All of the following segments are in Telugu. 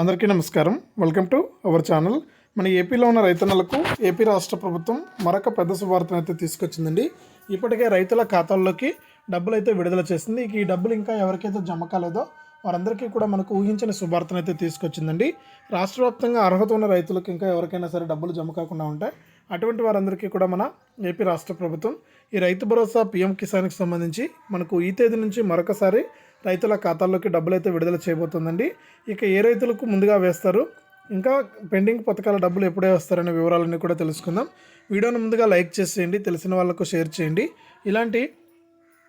అందరికీ నమస్కారం. వెల్కమ్ టు అవర్ ఛానల్ మన ఏపీలో ఉన్న రైతన్నలకు ఏపీ రాష్ట్ర ప్రభుత్వం మరొక పెద్ద శుభార్తను అయితే తీసుకొచ్చిందండి. ఇప్పటికే రైతుల ఖాతాల్లోకి డబ్బులు అయితే విడుదల చేసింది. ఈ డబ్బులు ఇంకా ఎవరికైతే జమ కాలేదో వారందరికీ కూడా మనకు ఊహించిన శుభార్తను అయితే తీసుకొచ్చిందండి. రాష్ట్ర వ్యాప్తంగా అర్హత ఉన్న రైతులకు ఇంకా ఎవరికైనా సరే డబ్బులు జమ కాకుండా ఉంటాయి అటువంటి వారందరికీ కూడా మన ఏపీ రాష్ట్ర ప్రభుత్వం ఈ రైతు భరోసా పీఎం కిసాన్కి సంబంధించి మనకు ఈ తేదీ నుంచి మరొకసారి రైతుల ఖాతాల్లోకి డబ్బులైతే విడుదల చేయబోతుందండి. ఇక ఏ రైతులకు ముందుగా వేస్తారు? ఇంకా పెండింగ్ పథకాల డబ్బులు ఎప్పుడే వస్తారనే వివరాలన్నీ కూడా తెలుసుకుందాం. వీడియోను ముందుగా లైక్ చేసేయండి తెలిసిన వాళ్ళకు షేర్ చేయండి. ఇలాంటి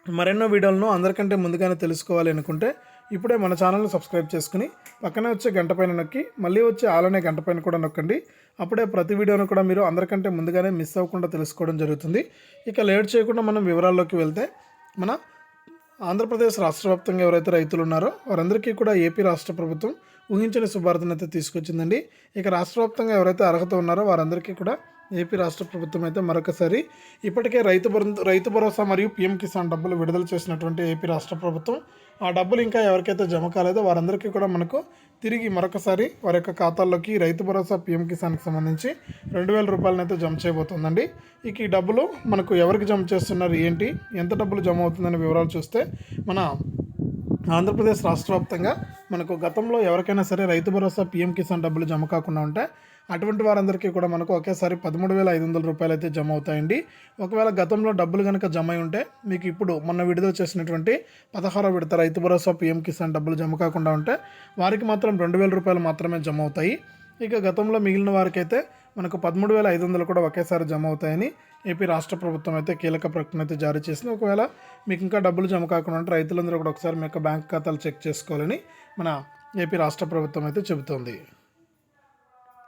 మరెన్నో వీడియోలను అందరికంటే ముందుగానే తెలుసుకోవాలి అనుకుంటే ఇప్పుడే మన ఛానల్ని సబ్స్క్రైబ్ చేసుకుని పక్కనే వచ్చే గంట పైన నొక్కి మళ్ళీ వచ్చే ఆలనే గంట పైన కూడా నొక్కండి. అప్పుడే ప్రతి వీడియోను కూడా మీరు అందరికంటే ముందుగానే మిస్ అవ్వకుండా తెలుసుకోవడం జరుగుతుంది. ఇక లేట్ చేయకుండా మనం వివరాల్లోకి వెళ్తే మన ఆంధ్రప్రదేశ్ రాష్ట్ర వ్యాప్తంగా ఎవరైతే రైతులు ఉన్నారో వారందరికీ కూడా ఏపీ రాష్ట్ర ప్రభుత్వం ఊహించిన శుభార్తను అయితే తీసుకొచ్చిందండి. ఇక రాష్ట్ర వ్యాప్తంగా ఎవరైతే అర్హత ఉన్నారో వారందరికీ కూడా ఏపీ రాష్ట్ర ప్రభుత్వం అయితే మరొకసారి ఇప్పటికే రైతు భరో- రైతు భరోసా మరియు పీఎం కిసాన్ డబ్బులు విడుదల చేసినటువంటి ఏపీ రాష్ట్ర ప్రభుత్వం ఆ డబ్బులు ఇంకా ఎవరికైతే జమ కాలేదో వారందరికీ కూడా మనకు తిరిగి మరొకసారి వారి యొక్క ఖాతాల్లోకి రైతు భరోసా పీఎం కిసాన్కి సంబంధించి రెండు వేల రూపాయలను అయితే జమ చేయబోతుందండి. ఇక ఈ డబ్బులు మనకు ఎవరికి జమ చేస్తున్నారు ఏంటి ఎంత డబ్బులు జమ అవుతుందనే వివరాలు చూస్తే మన ఆంధ్రప్రదేశ్ రాష్ట్ర వ్యాప్తంగా మనకు గతంలో ఎవరికైనా సరే రైతు భరోసా పీఎం కిసాన్ డబ్బులు జమ కాకుండా ఉంటే అటువంటి వారందరికీ కూడా మనకు ఒకేసారి పదమూడు వేల ఐదు వందల రూపాయలు అయితే జమ అవుతాయండి. ఒకవేళ గతంలో డబ్బులు కనుక జమ అయి ఉంటే మీకు ఇప్పుడు మొన్న విడుదల చేసినటువంటి పదహారో విడత రైతు భరోసా పీఎం కిసాన్ డబ్బులు జమ కాకుండా ఉంటే వారికి మాత్రం రెండు వేల రూపాయలు మాత్రమే జమ అవుతాయి. ఇక గతంలో మిగిలిన వారికైతే మనకు పదమూడు వేల ఐదు వందలు కూడా ఒకేసారి జమ అవుతాయని ఏపీ రాష్ట్ర ప్రభుత్వం అయితే కీలక ప్రకటన అయితే జారీ చేసింది. ఒకవేళ మీకు ఇంకా డబ్బులు జమ కాకుండా ఉంటే రైతులందరూ కూడా ఒకసారి మీ యొక్క బ్యాంక్ ఖాతాలు చెక్ చేసుకోవాలని మన ఏపీ రాష్ట్ర ప్రభుత్వం అయితే చెబుతోంది.